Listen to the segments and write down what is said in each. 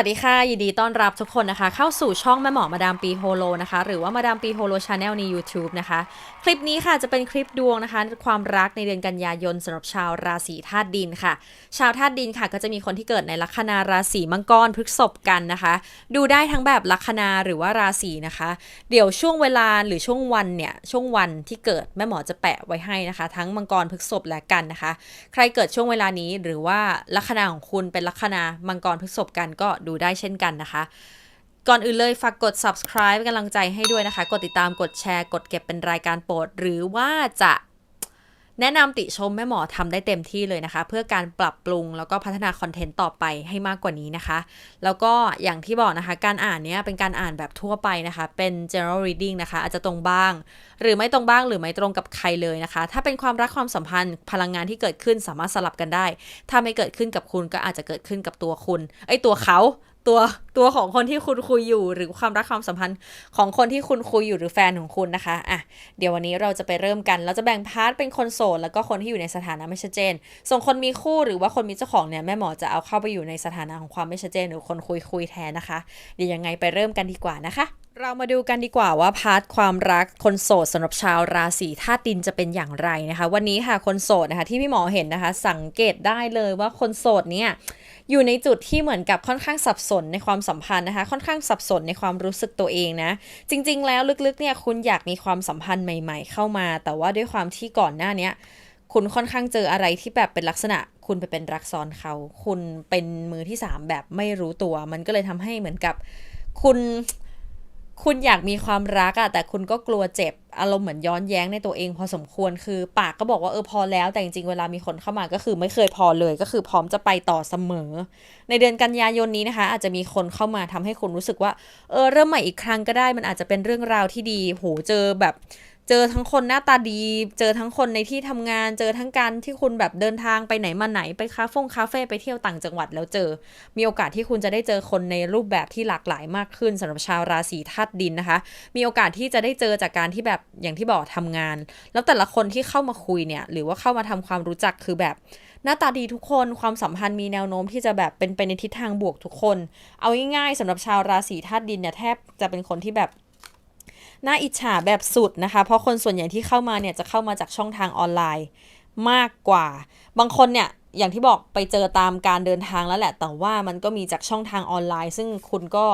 วัสดีค่ะ ยินดีต้อนรับทุกคนนะคะ เข้าสู่ช่องแม่หมอมาดามปีโฮโลนะคะ หรือว่ามาดามปีโฮโลชาแนลใน YouTube นะคะ คลิปนี้ค่ะจะเป็นคลิปดวงนะคะ ความรักในเดือนกันยายนสำหรับชาวราศีธาตุดินค่ะ ชาวธาตุดินค่ะ ก็จะมีคนที่เกิดในลัคนาราศีมังกรพฤษภกันนะคะ ดูได้ทั้งแบบลัคนาหรือว่าราศีนะคะ เดี๋ยวช่วงเวลาหรือช่วงวันเนี่ยช่วงวันที่เกิดแม่หมอจะแปะไว้ให้นะคะ ทั้งมังกรพฤษภและกันนะคะ ใครเกิดช่วงเวลานี้หรือว่าลัคนาของคุณเป็นลัคนามังกรพฤษภกันก็ดูได้เช่นกันนะคะ ก่อนอื่นเลยฝากกด subscribe เป็นกำลังใจให้ด้วยนะคะ กดติดตามกดแชร์ กดเก็บเป็นรายการโปรด หรือว่าจะ แนะนำติชมแม่หมอทำได้เต็มที่เลยนะคะ เพื่อการปรับปรุงแล้วก็พัฒนาคอนเทนต์ต่อไปให้มากกว่านี้นะคะ แล้วก็อย่างที่บอกนะคะ การอ่านเนี้ยเป็นการอ่านแบบทั่วไปนะคะ เป็น general reading นะคะ อาจจะตรงบ้าง หรือไม่ตรงบ้างหรือไม่ตรงกับใครเลยนะคะ ถ้าเป็นความรักความสัมพันธ์พลังงานที่เกิดขึ้นสามารถสลับกันได้ ถ้าไม่เกิดขึ้นกับคุณก็อาจจะเกิดขึ้นกับตัวคุณไอตัวเขาตัว ตัวของคนที่คุณคุยอยู่ หรือความรักความสัมพันธ์ของคนที่คุณคุยอยู่หรือแฟนของคุณนะคะอะเดี๋ยววันนี้เราจะไปเริ่มกัน เราจะแบ่งพาร์ทเป็นคนโสดแล้วก็คนที่อยู่ในสถานะไม่ชัดเจน ส่วนคนมีคู่หรือว่าคนมีเจ้าของเนี่ยแม่หมอจะเอาเข้าไปอยู่ในสถานะของความไม่ชัดเจน หรือคนคุยคุยแทนนะคะ เดี๋ยวยังไงไปเริ่มกันดีกว่านะคะเรามาดูกันดีกว่าว่าพาร์ทความรักคนโสดสำหรับชาวราศีธาตุดินจะเป็นอย่างไรนะคะ วันนี้ค่ะคนโสดนะคะที่พี่หมอเห็นนะคะ สังเกตได้เลยว่าคนโสดเนี่ยอยู่ในจุดที่เหมือนกับค่อนข้างสับสนในความสัมพันธ์นะคะ ค่อนข้างสับสนในความรู้สึกตัวเองนะ จริง ๆ แล้วลึกๆเนี่ยคุณอยากมีความสัมพันธ์ใหม่ ๆ เข้ามา แต่ว่าด้วยความที่ก่อนหน้านี้คุณค่อนข้างเจออะไรที่แบบเป็นลักษณะ คุณไปเป็นรักซ้อนเขา คุณเป็นมือที่สามแบบไม่รู้ตัว มันก็เลยทำให้เหมือนกับ คุณ คุณอยากมีความรักอะแต่คุณก็กลัวเจ็บอารมณ์เหมือนย้อนแย้งในตัวเองพอสมควรคือ ปากก็บอกว่าเออพอแล้วแต่จริงๆเวลามีคนเข้ามาก็คือไม่เคยพอเลยก็คือพร้อมจะไปต่อเสมอ ในเดือนกันยายนนี้นะคะ อาจจะมีคนเข้ามาทำให้คุณรู้สึกว่าเออเริ่มใหม่อีกครั้งก็ได้มันอาจจะเป็นเรื่องราวที่ดีโหเจอแบบ เจอทั้งคนหน้าตาดี เจอทั้งคนในที่ทำงาน เจอทั้งการที่คุณแบบเดินทางไปไหนมาไหนไปคาเฟ่คาเฟ่ไปเที่ยวต่างจังหวัดแล้วเจอ มีโอกาสที่คุณจะได้เจอคนในรูปแบบที่หลากหลายมากขึ้นสำหรับชาวราศีธาตุดินนะคะ มีโอกาสที่จะได้เจอจากการที่แบบอย่างที่บอกทำงาน แล้วแต่ละคนที่เข้ามาคุยเนี่ยหรือว่าเข้ามาทำความรู้จักคือแบบหน้าตาดีทุกคนความสัมพันธ์มีแนวโน้มที่จะแบบเป็นไปในทิศทางบวกทุกคน เอาง่ายๆสำหรับชาวราศีธาตุดินเนี่ยแทบจะเป็นคนที่แบบ น่าอิจฉาแบบสุดนะคะ เพราะคนส่วนใหญ่ที่เข้ามาเนี่ยจะเข้ามาจากช่องทางออนไลน์มากกว่า บางคนเนี่ยอย่างที่บอกไปเจอตามการเดินทางแล้วแหละ แต่ว่ามันก็มีจากช่องทางออนไลน์ ซึ่งคุณก็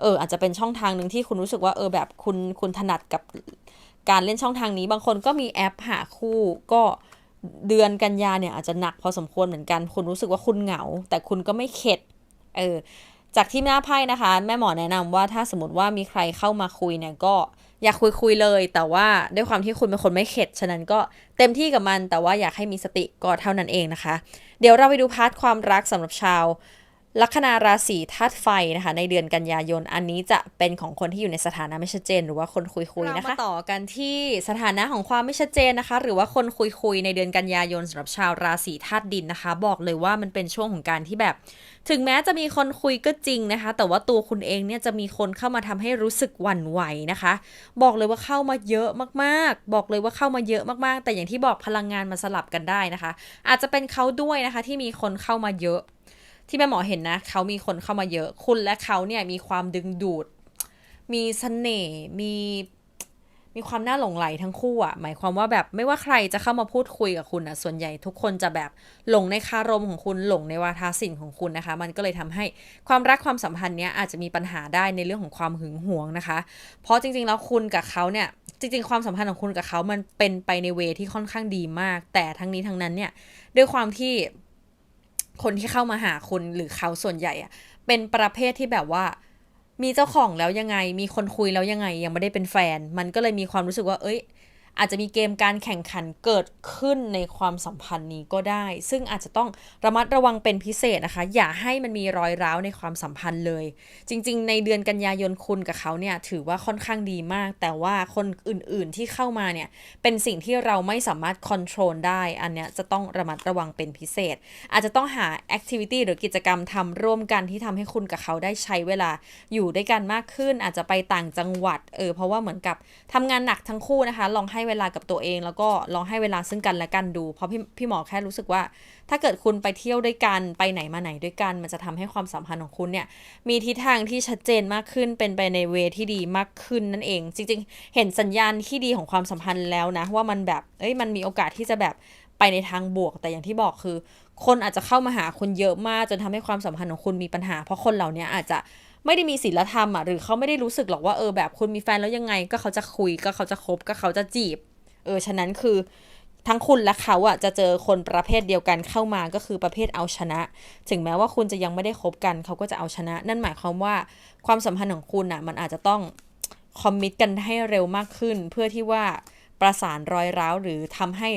เอออาจจะเป็นช่องทางหนึ่งที่คุณรู้สึกว่าเออแบบคุณคุณถนัดกับการเล่นช่องทางนี้ บางคนก็มีแอปหาคู่ก็เดือนกันยาเนี่ยอาจจะหนักพอสมควรเหมือนกัน คุณรู้สึกว่าคุณเหงา แต่คุณก็ไม่เข็ดเออ จากที่หน้าไพ่นะคะ แม่หมอแนะนำว่าถ้าสมมติว่ามีใครเข้ามาคุยเนี่ยก็อยากคุยคุยเลย แต่ว่าด้วยความที่คุณเป็นคนไม่เข็ด ฉะนั้นก็เต็มที่กับมัน แต่ว่าอยากให้มีสติก็เท่านั้นเองนะคะ เดี๋ยวเราไปดูพาร์ทความรักสำหรับชาว ลัคนาราศีธาตุไฟนะคะ ในเดือนกันยายนอันนี้จะเป็นของคนที่อยู่ในสถานะไม่ชัดเจน หรือว่าคนคุยคุยนะคะมาต่อกันที่สถานะของความไม่ชัดเจนนะคะ หรือว่าคนคุยคุยในเดือนกันยายนสำหรับชาวราศีธาตุดินนะคะ บอกเลยว่ามันเป็นช่วงของการที่แบบ ถึงแม้จะมีคนคุยก็จริงนะคะ แต่ว่าตัวคุณเองเนี่ยจะมีคนเข้ามาทำให้รู้สึกหวั่นไหวนะคะ บอกเลยว่าเข้ามาเยอะมากๆ บอกเลยว่าเข้ามาเยอะมากๆ แต่อย่างที่บอกพลังงานมันสลับกันได้นะคะ อาจจะเป็นเขาด้วยนะคะที่มีคนเข้ามาเยอะ ที่แม่หมอเห็นนะ เขามีคนเข้ามาเยอะ คุณและเขาเนี่ยมีความดึงดูด มีเสน่ห์มีมีความน่าหลงไหลทั้งคู่อะหมายความว่าแบบไม่ว่าใครจะเข้ามาพูดคุยกับคุณอะส่วนใหญ่ทุกคนจะแบบหลงในคารมของคุณหลงในวาทศิลป์ของคุณนะคะ มันก็เลยทำให้ความรักความสัมพันธ์เนี้ยอาจจะมีปัญหาได้ในเรื่องของความหึงหวงนะคะ เพราะจริงๆแล้วคุณกับเขาเนี่ย จริง ๆ ความสัมพันธ์ของคุณกับเขามันเป็นไปในเวที่ค่อนข้างดีมาก แต่ทั้งนี้ทั้งนั้นเนี่ยด้วยความที่ คนที่เข้ามาหาคุณหรือเขาส่วนใหญ่อะเป็นประเภทที่แบบว่า มีเจ้าของแล้วยังไง มีคนคุยแล้วยังไง ยังไม่ได้เป็นแฟน มันก็เลยมีความรู้สึกว่า เอ้ย อาจจะมีเกมการแข่งขันเกิดขึ้นในความสัมพันธ์นี้ก็ได้ ซึ่งอาจจะต้องระมัดระวังเป็นพิเศษนะคะ อย่าให้มันมีรอยร้าวในความสัมพันธ์เลย จริง ๆ ในเดือนกันยายนคุณกับเขาเนี่ยถือว่าค่อนข้างดีมาก แต่ว่าคนอื่นๆที่เข้ามาเนี่ยเป็นสิ่งที่เราไม่สามารถค o n t r o l ได้อันเนี้ยจะต้องระมัดระวังเป็นพิเศษ อาจจะต้องหา activity หรือกิจกรรมทำร่วมกันที่ทำให้คุณกับเขาได้ใช้เวลาอยู่ด้วยกันมากขึ้น อาจจะไปต่างจังหวัดเออเพราะว่าเหมือนกับทำงานหนักทั้งคู่นะคะลองให้เวลากับตัวเอง แล้วก็ลองให้เวลาซึ่งกันและกันดู เพราะพี่พี่หมอแค่รู้สึกว่า ถ้าเกิดคุณไปเที่ยวด้วยกันไปไหนมาไหนด้วยกัน มันจะทำให้ความสัมพันธ์ของคุณเนี่ยมีทิศทางที่ชัดเจนมากขึ้นเป็นไปในเวที่ดีมากขึ้นนั่นเอง จริง ๆ เห็นสัญญาณที่ดีของความสัมพันธ์แล้วนะว่ามันแบบเอ้ยมันมีโอกาสที่จะแบบไปในทางบวก แต่อย่างที่บอกคือ คนอาจจะเข้ามาหาคุณเยอะมาก จนทำให้ความสัมพันธ์ของคุณมีปัญหา เพราะคนเหล่านี้อาจจะไม่ได้มีศีลธรรมอะหรือเขาไม่ได้รู้สึกหรอกว่าเออแบบคุณมีแฟนแล้วยังไง ก็เขาจะคุยก็เขาจะคบก็เขาจะจีบ เออฉะนั้นคือทั้งคุณและเขาอะจะเจอคนประเภทเดียวกันเข้ามาก็คือประเภทเอาชนะ ถึงแม้ว่าคุณจะยังไม่ได้คบกัน เขาก็จะเอาชนะ นั่นหมายความว่าความสัมพันธ์ของคุณอะมันอาจจะต้องคอมมิตกันให้เร็วมากขึ้น เพื่อที่ว่า ประสานรอยร้าวหรือทำให้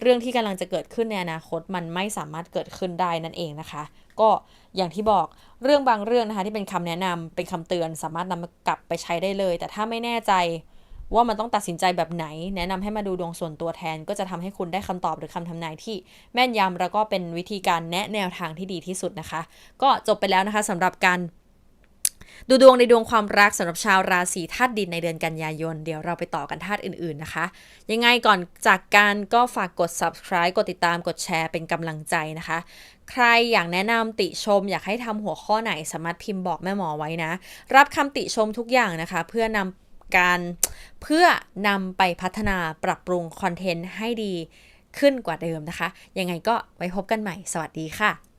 เรื่องที่กำลังจะเกิดขึ้นในอนาคตมันไม่สามารถเกิดขึ้นได้นั่นเองนะคะ ก็อย่างที่บอกเรื่องบางเรื่องนะคะที่เป็นคำแนะนำเป็นคำเตือน สามารถนำกลับไปใช้ได้เลย แต่ถ้าไม่แน่ใจว่ามันต้องตัดสินใจแบบไหน แนะนำให้มาดูดวงส่วนตัวแทน ก็จะทำให้คุณได้คำตอบหรือคำทำนายที่แม่นยำแล้วก็เป็นวิธีการแนะแนวทางที่ดีที่สุดนะคะ ก็จบไปแล้วนะคะสำหรับการ ดูดวงในดวงความรักสำหรับชาวราศีธาตุดินในเดือนกันยายน เดี๋ยวเราไปต่อกันธาตุอื่นๆนะคะ ยังไงก่อนจากการก็ฝากกด subscribe กดติดตามกดแชร์เป็นกำลังใจนะคะ ใครอยากแนะนำติชม อยากให้ทำหัวข้อไหนสามารถพิมพ์บอกแม่หมอไว้นะ รับคำติชมทุกอย่างนะคะ เพื่อนำการเพื่อนำไปพัฒนาปรับปรุงคอนเทนต์ให้ดีขึ้นกว่าเดิมนะคะ ยังไงก็ไว้พบกันใหม่ สวัสดีค่ะ